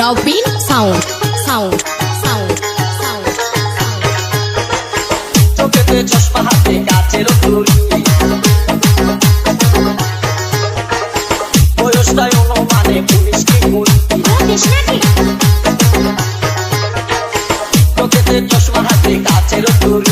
Robin sound sound sound sound চোখেতে চশমা হাতে গাছের ফুল বয়সটাই অনুমানে পুলিশ কি ভুল চোখেতে চশমা হাতে গাছের ফুল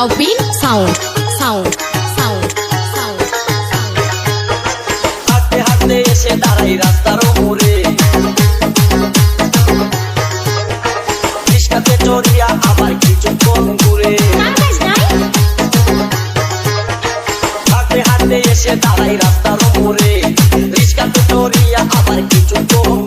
Nabin sound sound sound sound হাতে হাতে এসে দাঁড়াই রাস্তার মোড়ে রিস্কাতে চড়িয়া আবার কিছুক্ষণ ঘুরে হাতে হাতে এসে দাঁড়াই রাস্তার মোড়ে রিস্কাতে চড়িয়া আবার কিছুক্ষণ